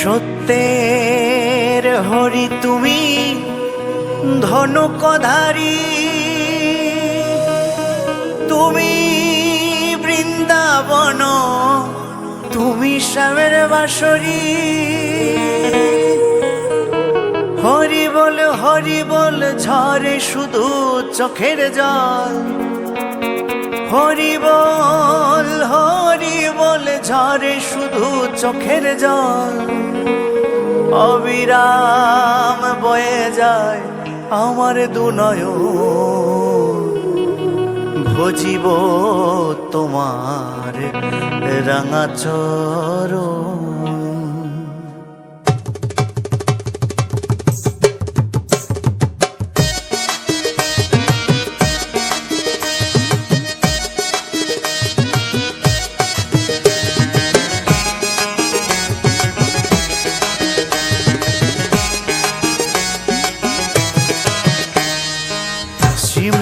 সত্যের হরি তুমি ধনুকধারী। তুমি বৃন্দাবন, তুমি শ্যামের বাসরী হরি বল হরি বল, ঝরে শুধু চোখের জল। হরি বল, হরি বল ঝরে শুধু চোখের জল। অবিরাম বয়ে যায় আমার দুনয় ভজিব তোমার রাঙা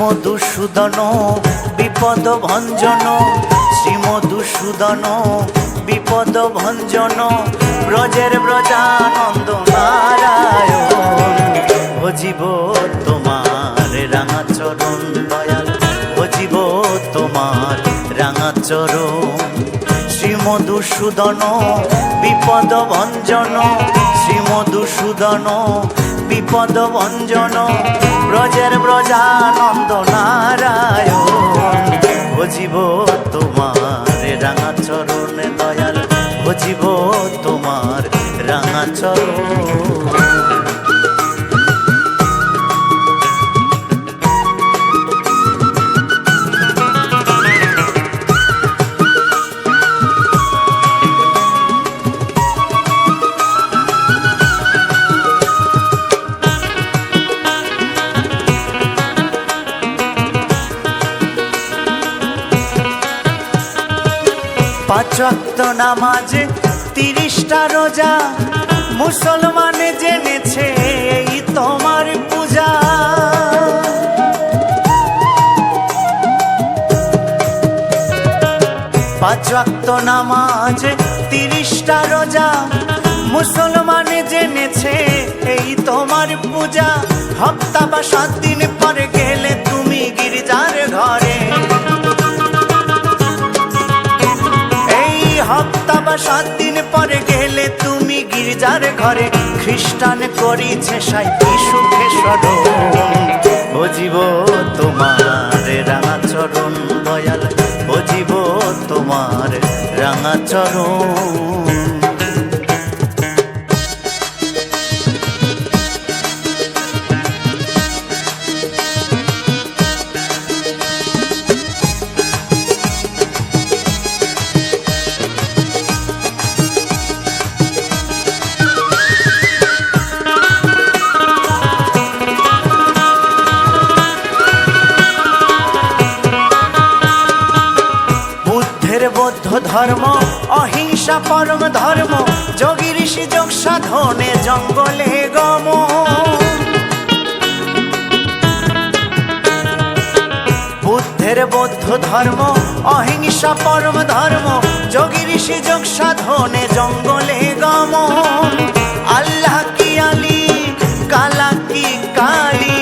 শ্রীমধুসূদন, বিপদ ভঞ্জন। শ্রীমধুসূদন, বিপদ ভঞ্জন। ব্রজের ব্রজানন্দ নারায়ণ, ভজিব তোমার রাঙা চরণ দয়াল। ভজিব তোমার রাঙা চরণ শ্রীমধুসূদন, বিপদ ভঞ্জন। শ্রীমধুসূদন বিপদ ভঞ্জন ব্রজের ব্রজানন্দ নারায়ণ। বুঝিব তোমার রাঙা চরণ দয়াল। বুঝিব তোমার রাঙা চরণ। পাঁচক্ত নামাজ তিরিশটা রোজা মুসলমানে জেনেছে, এই তোমার পূজা। পাঁচক্ত নামাজ তিরিশটা রোজা মুসলমানে জেনেছে, এই তোমার পূজা। হপ্তা বা সাত দিন পরে গেলে গির্জার ঘরে খ্রিস্টান করিছে সাইতি সুখে স্মরণ। জীব, তোমার রাঙা চরণ দয়াল। ও জীব, তোমার রাঙা চরণ বুদ্ধের বৌদ্ধ ধর্ম, অহিংসা পরম ধর্ম, যোগী ঋষি যোগ সাধনে জঙ্গলে গম। বুদ্ধের বৌদ্ধ ধর্ম, অহিংসা পরম ধর্ম, যোগী ঋষি যোগ সাধনে জঙ্গলে গম। আল্লাহ কি আলী, কালা কি কালী?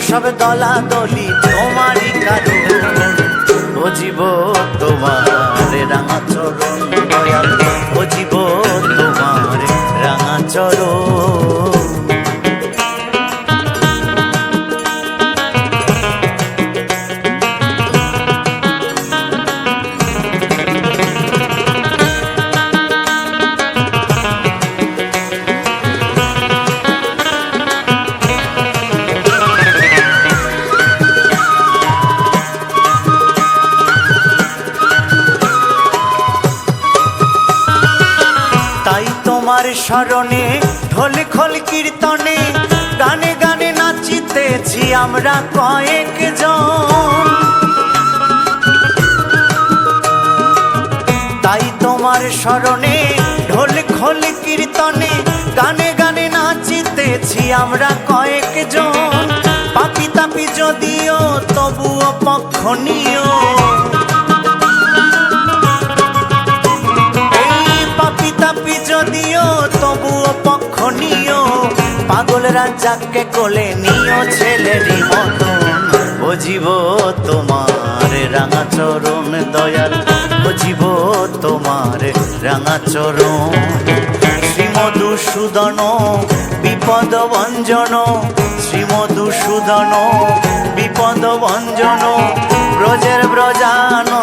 সব দলা দলি তোমারই কারণ। ও জীব তোমার। তোমার স্মরণে ঢোল খোল কীর্তনে, গানে গানে নাচিতেছি আমরা কয়েক জন তাই তোমার স্মরণে ঢোল খোল কীর্তনে, গানে গানে নাচিতেছি আমরা কয়েকজন। পাপি তাপি যদিও অপক্ষণীয় এই রাজাকে কোলে নিও ছেলেরই মতন। জীব তোমার রাঙা চরণ দয়াল জীব তোমার রাঙা চরণ। শ্রীমধুসূদন, বিপদ ভঞ্জন শ্রীমধুসূদন, বিপদ ভঞ্জন ব্রজের ব্রজানন্দ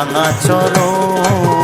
রাঙা চরণ